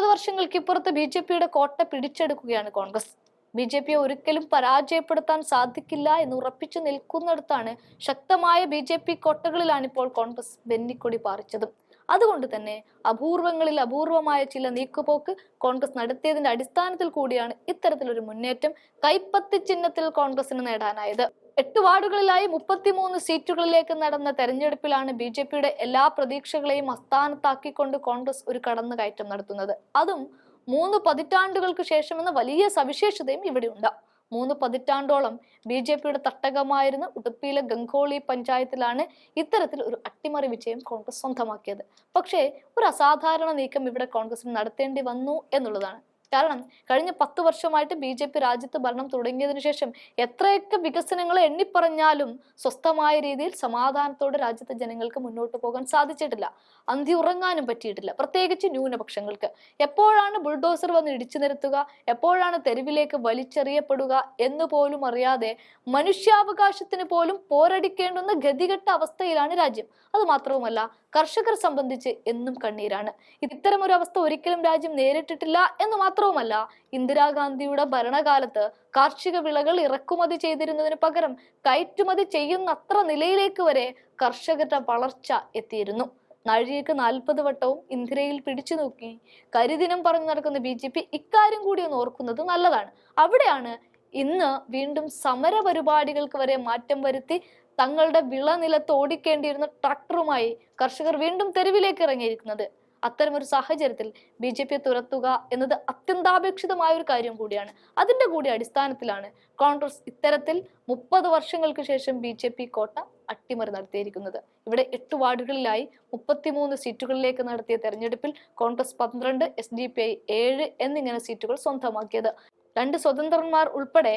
മുപ്പത് വർഷങ്ങൾക്കിപ്പുറത്ത് B J പിയുടെ കോട്ട പിടിച്ചെടുക്കുകയാണ് കോൺഗ്രസ്. ബി ജെ പിയെ ഒരിക്കലും പരാജയപ്പെടുത്താൻ സാധിക്കില്ല എന്ന് ഉറപ്പിച്ചു നിൽക്കുന്നിടത്താണ് ശക്തമായ ബി ജെ പി കോട്ടകളിലാണ് ഇപ്പോൾ കോൺഗ്രസ് ബെന്നിക്കൊടി പാറിച്ചതും. അതുകൊണ്ട് തന്നെ അപൂർവങ്ങളിൽ അപൂർവമായ ചില നീക്കുപോക്ക് കോൺഗ്രസ് നടത്തിയതിന്റെ അടിസ്ഥാനത്തിൽ കൂടിയാണ് ഇത്തരത്തിലൊരു മുന്നേറ്റം കൈപ്പത്തി ചിഹ്നത്തിൽ കോൺഗ്രസിന് നേടാനായത്. എട്ട് വാർഡുകളിലായി മുപ്പത്തിമൂന്ന് സീറ്റുകളിലേക്ക് നടന്ന തെരഞ്ഞെടുപ്പിലാണ് ബി ജെ പിയുടെ എല്ലാ പ്രതീക്ഷകളെയും അസ്ഥാനത്താക്കിക്കൊണ്ട് കോൺഗ്രസ് ഒരു കടന്നുകയറ്റം നടത്തുന്നത്. അതും മൂന്ന് പതിറ്റാണ്ടുകൾക്ക് ശേഷമെന്ന വലിയ സവിശേഷതയും ഇവിടെയുണ്ട്. മൂന്ന് പതിറ്റാണ്ടോളം ബി ജെ പിയുടെ തട്ടകമായിരുന്ന ഉടുപ്പിയിലെ ഗംഗോളി പഞ്ചായത്തിലാണ് ഇത്തരത്തിൽ ഒരു അട്ടിമറി വിജയം കോൺഗ്രസ് സ്വന്തമാക്കിയത്. പക്ഷേ ഒരു അസാധാരണ നീക്കം ഇവിടെ കോൺഗ്രസിന് നടത്തേണ്ടി വന്നു എന്നുള്ളതാണ്. കാരണം കഴിഞ്ഞ പത്ത് വർഷമായിട്ട് ബി ജെ പി രാജ്യത്ത് ഭരണം തുടങ്ങിയതിനു ശേഷം എത്രയൊക്കെ വികസനങ്ങൾ എണ്ണിപ്പറഞ്ഞാലും സ്വസ്ഥമായ രീതിയിൽ സമാധാനത്തോടെ രാജ്യത്തെ ജനങ്ങൾക്ക് മുന്നോട്ട് പോകാൻ സാധിച്ചിട്ടില്ല. അന്തി ഉറങ്ങാനും പറ്റിയിട്ടില്ല. പ്രത്യേകിച്ച് ന്യൂനപക്ഷങ്ങൾക്ക്. എപ്പോഴാണ് ബുൾഡോസർ വന്ന് ഇടിച്ചു നിരത്തുക? എപ്പോഴാണ് തെരുവിലേക്ക് വലിച്ചെറിയപ്പെടുക എന്ന് പോലും അറിയാതെ മനുഷ്യാവകാശത്തിന് പോലും പോരടിക്കേണ്ടുന്ന ഗതികെട്ട അവസ്ഥയിലാണ് രാജ്യം. അത് മാത്രവുമല്ല കർഷകർ സംബന്ധിച്ച് എന്നും കണ്ണീരാണ്. ഇത്തരമൊരു അവസ്ഥ ഒരിക്കലും രാജ്യം നേരിട്ടിട്ടില്ല എന്ന് മാത്രവുമല്ല ഇന്ദിരാഗാന്ധിയുടെ ഭരണകാലത്ത് കാർഷിക വിളകൾ ഇറക്കുമതി ചെയ്തിരുന്നതിന് പകരം കയറ്റുമതി ചെയ്യുന്നത്ര നിലയിലേക്ക് വരെ കർഷകരുടെ വളർച്ച എത്തിയിരുന്നു. നാഴികക്ക് നാൽപ്പത് വട്ടവും ഇന്ദിരയിൽ പിടിച്ചു നോക്കി കരിദിനം പറഞ്ഞു നടക്കുന്ന ബി ജെ പി ഇക്കാര്യം കൂടി ഒന്ന് ഓർക്കുന്നത് നല്ലതാണ്. അവിടെയാണ് ഇന്ന് വീണ്ടും സമര പരിപാടികൾക്ക് വരെ മാറ്റം വരുത്തി തങ്ങളുടെ വിളനിലത്ത് ഓടിക്കേണ്ടിയിരുന്ന ട്രാക്ടറുമായി കർഷകർ വീണ്ടും തെരുവിലേക്ക് ഇറങ്ങിയിരിക്കുന്നത്. അത്തരമൊരു സാഹചര്യത്തിൽ ബി ജെ പിയെ തുരത്തുക എന്നത് അത്യന്താപേക്ഷിതമായ ഒരു കാര്യം കൂടിയാണ്. അതിന്റെ കൂടി അടിസ്ഥാനത്തിലാണ് കോൺഗ്രസ് ഇത്തരത്തിൽ മുപ്പത് വർഷങ്ങൾക്ക് ശേഷം ബി ജെ പി കോട്ട അട്ടിമറി നടത്തിയിരിക്കുന്നത്. ഇവിടെ എട്ട് വാർഡുകളിലായി മുപ്പത്തിമൂന്ന് സീറ്റുകളിലേക്ക് നടത്തിയ തെരഞ്ഞെടുപ്പിൽ കോൺഗ്രസ് പന്ത്രണ്ട് എസ് ഡി പി ഐ ഏഴ് എന്നിങ്ങനെ സീറ്റുകൾ സ്വന്തമാക്കിയത്. രണ്ട് സ്വതന്ത്രന്മാർ ഉൾപ്പെടെ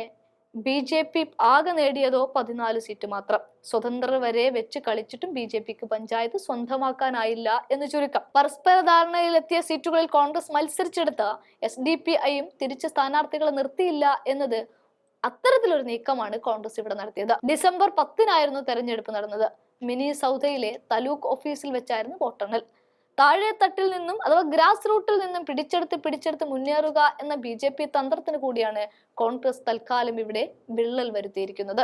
ബി ജെ പി ആകെ നേടിയതോ പതിനാല് സീറ്റ് മാത്രം. സ്വതന്ത്രർ വരെ വെച്ച് കളിച്ചിട്ടും ബി ജെ പിക്ക് പഞ്ചായത്ത് സ്വന്തമാക്കാനായില്ല എന്ന് ചുരുക്കം. പരസ്പര ധാരണയിലെത്തിയ സീറ്റുകളിൽ കോൺഗ്രസ് മത്സരിച്ചെടുത്ത എസ് ഡി പി ഐയും തിരിച്ച് സ്ഥാനാർത്ഥികളെ നിർത്തിയില്ല എന്നത് അത്തരത്തിലൊരു നീക്കമാണ് കോൺഗ്രസ് ഇവിടെ നടത്തിയത്. ഡിസംബർ പത്തിനായിരുന്നു തെരഞ്ഞെടുപ്പ് നടന്നത്. മിനി സൗദയിലെ തലൂക്ക് ഓഫീസിൽ വെച്ചായിരുന്നു വോട്ടെണ്ണൽ. താഴെ തട്ടിൽ നിന്നും അഥവാ ഗ്രാസ് റൂട്ടിൽ നിന്നും പിടിച്ചെടുത്ത് പിടിച്ചെടുത്ത് മുന്നേറുക എന്ന ബി തന്ത്രത്തിന് കൂടിയാണ് കോൺഗ്രസ് തൽക്കാലം ഇവിടെ വിള്ളൽ വരുത്തിയിരിക്കുന്നത്.